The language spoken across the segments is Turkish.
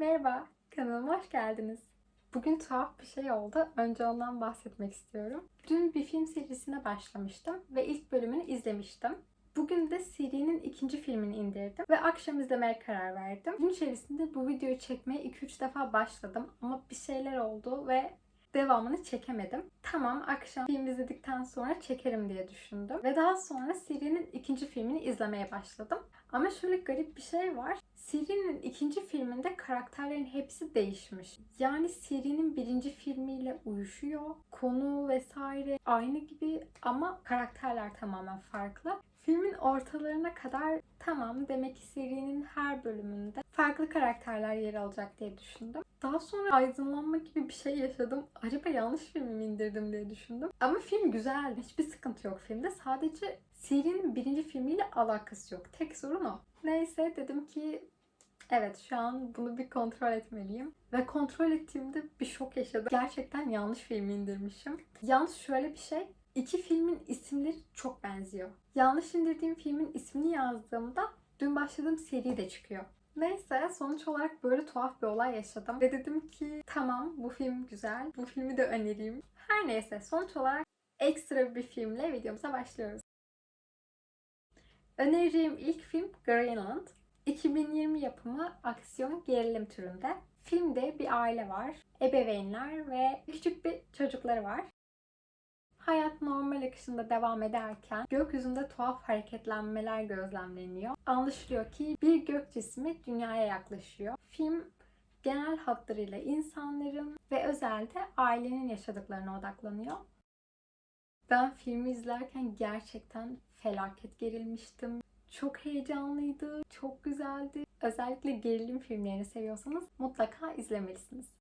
Merhaba, kanalıma hoş geldiniz. Bugün tuhaf bir şey oldu. Önce ondan bahsetmek istiyorum. Dün bir film serisine başlamıştım ve ilk bölümünü izlemiştim. Bugün de serinin ikinci filmini indirdim ve akşam izlemeye karar verdim. Gün içerisinde bu videoyu çekmeye 2-3 defa başladım ama bir şeyler oldu ve devamını çekemedim. Tamam akşam film izledikten sonra çekerim diye düşündüm. Ve daha sonra serinin ikinci filmini izlemeye başladım. Ama şöyle garip bir şey var. Serinin ikinci filminde karakterlerin hepsi değişmiş. Yani serinin birinci filmiyle uyuşuyor. Konu vesaire aynı gibi ama karakterler tamamen farklı. Filmin ortalarına kadar tamam demek ki serinin her bölümünde farklı karakterler yer alacak diye düşündüm. Daha sonra aydınlanma gibi bir şey yaşadım. Acaba yanlış filmi mi indirdim diye düşündüm. Ama film güzeldi. Hiçbir sıkıntı yok filmde. Sadece serinin birinci filmiyle alakası yok. Tek sorun o. Neyse dedim ki evet şu an bunu bir kontrol etmeliyim. Ve kontrol ettiğimde bir şok yaşadım. Gerçekten yanlış filmi indirmişim. Yalnız şöyle bir şey. İki filmin isimleri çok benziyor. Yanlış indirdiğim filmin ismini yazdığımda dün başladığım seri de çıkıyor. Neyse sonuç olarak böyle tuhaf bir olay yaşadım. Ve dedim ki tamam bu film güzel. Bu filmi de önereyim. Her neyse sonuç olarak ekstra bir filmle videomuza başlıyoruz. Önereceğim ilk film Greenland. 2020 yapımı aksiyon gerilim türünde. Filmde bir aile var, ebeveynler ve küçük bir çocukları var. Hayat normal akışında devam ederken gökyüzünde tuhaf hareketlenmeler gözlemleniyor. Anlaşılıyor ki bir gök cismi dünyaya yaklaşıyor. Film genel hatlarıyla insanların ve özellikle ailenin yaşadıklarına odaklanıyor. Ben filmi izlerken gerçekten felaket gerilmiştim. Çok heyecanlıydı, çok güzeldi. Özellikle gerilim filmlerini seviyorsanız mutlaka izlemelisiniz.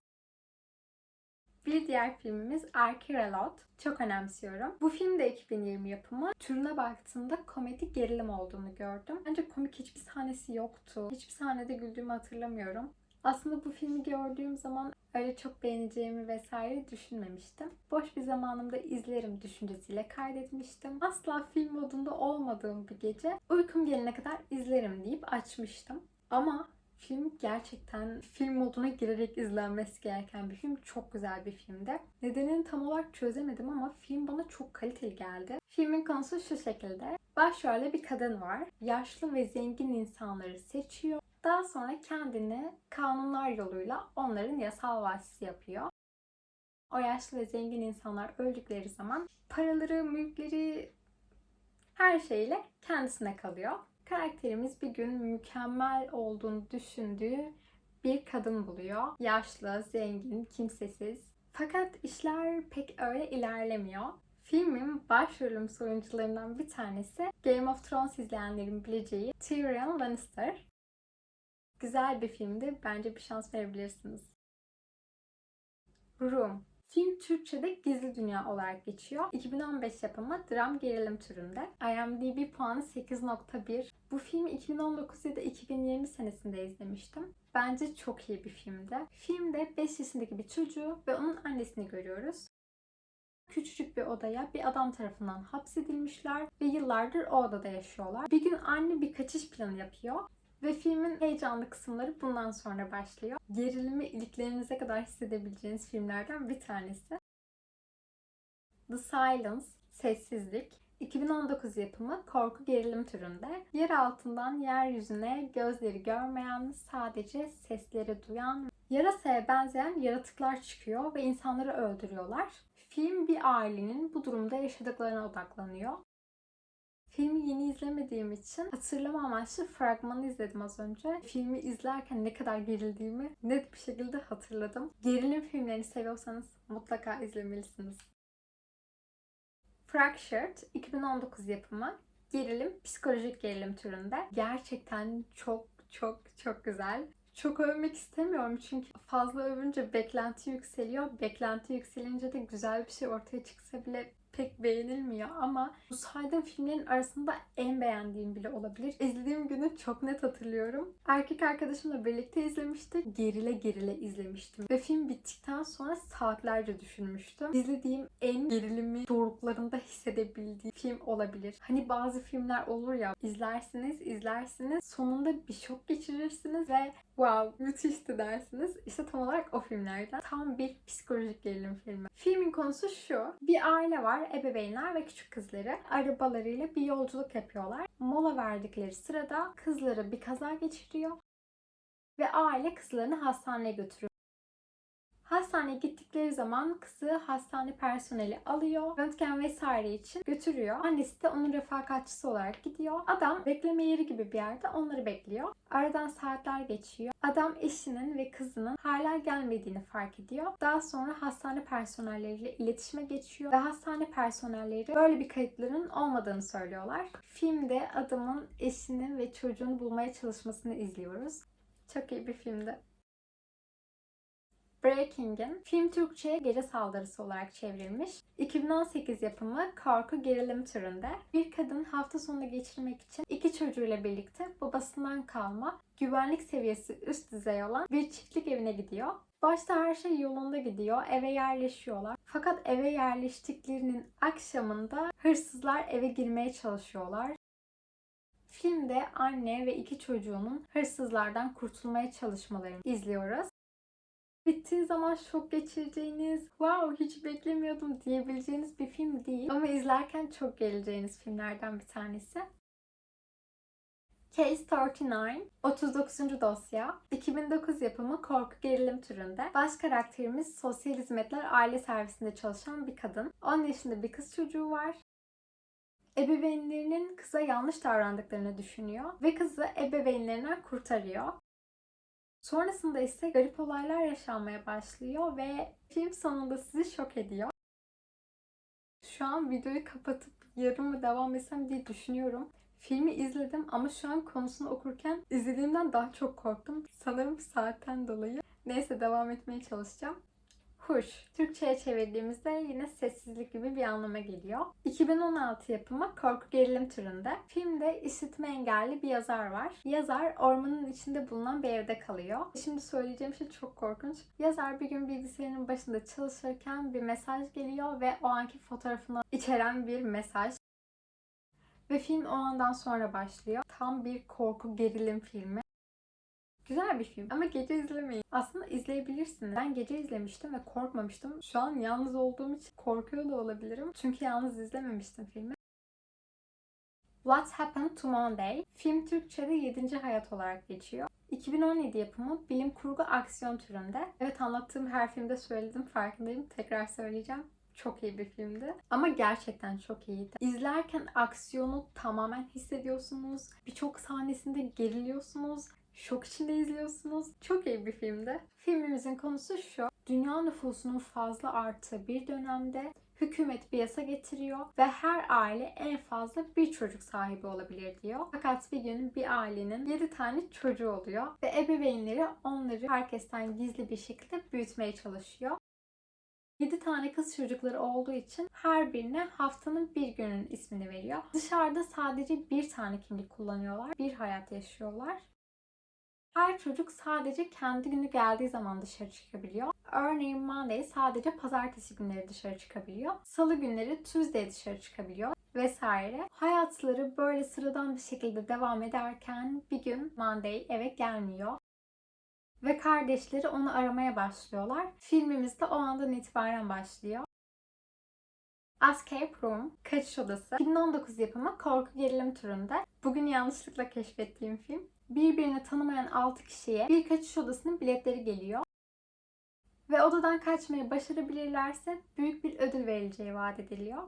Bir diğer filmimiz Archirelot. Çok önemsiyorum. Bu film de 2020 yapımı. Türüne baktığımda komedi gerilim olduğunu gördüm. Ancak komik hiçbir sahnesi yoktu. Hiçbir sahnede güldüğümü hatırlamıyorum. Aslında bu filmi gördüğüm zaman öyle çok beğeneceğimi vesaire düşünmemiştim. Boş bir zamanımda izlerim düşüncesiyle kaydetmiştim. Asla film modunda olmadığım bir gece uykum gelene kadar izlerim deyip açmıştım. Ama Film gerçekten film moduna girerek izlenmesi gereken bir film. Çok güzel bir filmdi. Nedenini tam olarak çözemedim ama film bana çok kaliteli geldi. Filmin konusu şu şekilde. Başrolde bir kadın var. Yaşlı ve zengin insanları seçiyor. Daha sonra kendini kanunlar yoluyla onların yasal vasisi yapıyor. O yaşlı ve zengin insanlar öldükleri zaman paraları, mülkleri her şeyle kendisine kalıyor. Karakterimiz bir gün mükemmel olduğunu düşündüğü bir kadın buluyor. Yaşlı, zengin, kimsesiz. Fakat işler pek öyle ilerlemiyor. Filmin başrolüm oyuncularından bir tanesi Game of Thrones izleyenlerin bileceği Tyrion Lannister. Güzel bir filmdi. Bence bir şans verebilirsiniz. Room Film Türkçe'de Gizli Dünya olarak geçiyor. 2015 yapımı dram gerilim türünde. IMDb puanı 8.1. Bu filmi 2019 ya da 2020 senesinde izlemiştim. Bence çok iyi bir filmdi. Filmde 5 yaşındaki bir çocuğu ve onun annesini görüyoruz. Küçücük bir odaya bir adam tarafından hapsedilmişler ve yıllardır o odada yaşıyorlar. Bir gün anne bir kaçış planı yapıyor ve filmin heyecanlı kısımları bundan sonra başlıyor. Gerilimi iliklerinize kadar hissedebileceğiniz filmlerden bir tanesi. The Silence, Sessizlik. 2019 yapımı korku gerilim türünde. Yer altından yeryüzüne gözleri görmeyen, sadece sesleri duyan, yarasaya benzeyen yaratıklar çıkıyor ve insanları öldürüyorlar. Film bir ailenin bu durumda yaşadıklarına odaklanıyor. Filmi yeni izlemediğim için hatırlama amaçlı fragmanı izledim az önce. Filmi izlerken ne kadar gerildiğimi net bir şekilde hatırladım. Gerilim filmlerini seviyorsanız mutlaka izlemelisiniz. Fractured 2019 yapımı gerilim, psikolojik gerilim türünde. Gerçekten çok çok çok güzel. Çok övmek istemiyorum çünkü fazla övünce beklenti yükseliyor. Beklenti yükselince de güzel bir şey ortaya çıksa bile pek beğenilmiyor ama bu saydığım filmlerin arasında en beğendiğim bile olabilir. İzlediğim günü çok net hatırlıyorum. Erkek arkadaşımla birlikte izlemiştik. Gerile gerile izlemiştim. Ve film bittikten sonra saatlerce düşünmüştüm. İzlediğim en gerilimi doruklarında hissedebildiğim film olabilir. Hani bazı filmler olur ya izlersiniz izlersiniz sonunda bir şok geçirirsiniz ve Wow, müthişti dersiniz. İşte tam olarak o filmlerden. Tam bir psikolojik gerilim filmi. Filmin konusu şu. Bir aile var, ebeveynler ve küçük kızları. Arabalarıyla bir yolculuk yapıyorlar. Mola verdikleri sırada kızları bir kaza geçiriyor. Ve aile kızlarını hastaneye götürüyor. Hastaneye gittikleri zaman kızı hastane personeli alıyor. Röntgen vesaire için götürüyor. Annesi de onun refakatçisi olarak gidiyor. Adam bekleme yeri gibi bir yerde onları bekliyor. Aradan saatler geçiyor. Adam eşinin ve kızının hala gelmediğini fark ediyor. Daha sonra hastane personelleriyle iletişime geçiyor ve hastane personelleri böyle bir kayıtların olmadığını söylüyorlar. Filmde adamın eşini ve çocuğunu bulmaya çalışmasını izliyoruz. Çok iyi bir filmdi. Breaking'in film Türkçe'ye gece saldırısı olarak çevrilmiş. 2018 yapımı korku gerilim türünde bir kadın hafta sonunu geçirmek için iki çocuğuyla birlikte babasından kalma güvenlik seviyesi üst düzey olan bir çiftlik evine gidiyor. Başta her şey yolunda gidiyor. Eve yerleşiyorlar. Fakat eve yerleştiklerinin akşamında hırsızlar eve girmeye çalışıyorlar. Filmde anne ve iki çocuğunun hırsızlardan kurtulmaya çalışmalarını izliyoruz bittiği zaman şok geçireceğiniz, wow hiç beklemiyordum diyebileceğiniz bir film değil. Ama izlerken çok geleceğiniz filmlerden bir tanesi. Case 39, 39. dosya, 2009 yapımı korku gerilim türünde. Baş karakterimiz sosyal hizmetler aile servisinde çalışan bir kadın. 10 yaşında bir kız çocuğu var. Ebeveynlerinin kıza yanlış davrandıklarını düşünüyor ve kızı ebeveynlerinden kurtarıyor. Sonrasında ise garip olaylar yaşanmaya başlıyor ve film sonunda sizi şok ediyor. Şu an videoyu kapatıp yarım mı devam etsem diye düşünüyorum. Filmi izledim ama şu an konusunu okurken izlediğimden daha çok korktum. Sanırım saatten dolayı. Neyse devam etmeye çalışacağım. Huş. Türkçe'ye çevirdiğimizde yine sessizlik gibi bir anlama geliyor. 2016 yapımı korku gerilim türünde. Filmde işitme engelli bir yazar var. Yazar ormanın içinde bulunan bir evde kalıyor. Şimdi söyleyeceğim şey çok korkunç. Yazar bir gün bilgisayarın başında çalışırken bir mesaj geliyor ve o anki fotoğrafını içeren bir mesaj. Ve film o andan sonra başlıyor. Tam bir korku gerilim filmi. Güzel bir film ama gece izlemeyin. Aslında izleyebilirsiniz. Ben gece izlemiştim ve korkmamıştım. Şu an yalnız olduğum için korkuyor da olabilirim. Çünkü yalnız izlememiştim filmi. What Happened to Monday? Film Türkçe'de 7. Hayat olarak geçiyor. 2017 yapımı bilim kurgu aksiyon türünde. Evet anlattığım her filmde söyledim farkındayım. Tekrar söyleyeceğim. Çok iyi bir filmdi. Ama gerçekten çok iyiydi. İzlerken aksiyonu tamamen hissediyorsunuz. Birçok sahnesinde geriliyorsunuz şok içinde izliyorsunuz. Çok iyi bir filmdi. Filmimizin konusu şu. Dünya nüfusunun fazla arttığı bir dönemde hükümet bir yasa getiriyor ve her aile en fazla bir çocuk sahibi olabilir diyor. Fakat bir gün bir ailenin 7 tane çocuğu oluyor ve ebeveynleri onları herkesten gizli bir şekilde büyütmeye çalışıyor. 7 tane kız çocukları olduğu için her birine haftanın bir günün ismini veriyor. Dışarıda sadece bir tane kimlik kullanıyorlar. Bir hayat yaşıyorlar. Her çocuk sadece kendi günü geldiği zaman dışarı çıkabiliyor. Örneğin Monday sadece pazartesi günleri dışarı çıkabiliyor. Salı günleri Tuesday dışarı çıkabiliyor vesaire. Hayatları böyle sıradan bir şekilde devam ederken bir gün Monday eve gelmiyor. Ve kardeşleri onu aramaya başlıyorlar. Filmimiz de o andan itibaren başlıyor. Escape Room, Kaçış Odası, 2019 yapımı korku gerilim türünde. Bugün yanlışlıkla keşfettiğim film birbirini tanımayan 6 kişiye bir kaçış odasının biletleri geliyor. Ve odadan kaçmayı başarabilirlerse büyük bir ödül verileceği vaat ediliyor.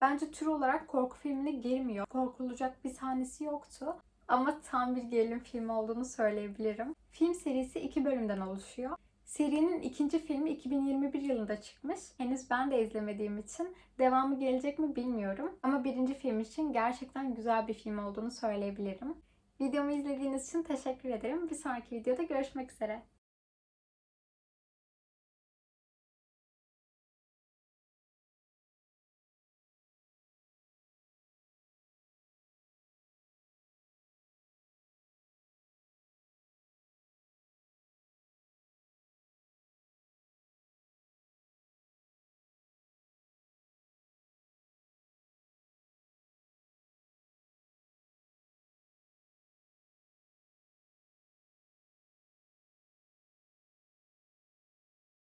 Bence tür olarak korku filmine girmiyor. Korkulacak bir sahnesi yoktu. Ama tam bir gerilim filmi olduğunu söyleyebilirim. Film serisi iki bölümden oluşuyor. Serinin ikinci filmi 2021 yılında çıkmış. Henüz ben de izlemediğim için devamı gelecek mi bilmiyorum. Ama birinci film için gerçekten güzel bir film olduğunu söyleyebilirim. Videomu izlediğiniz için teşekkür ederim. Bir sonraki videoda görüşmek üzere.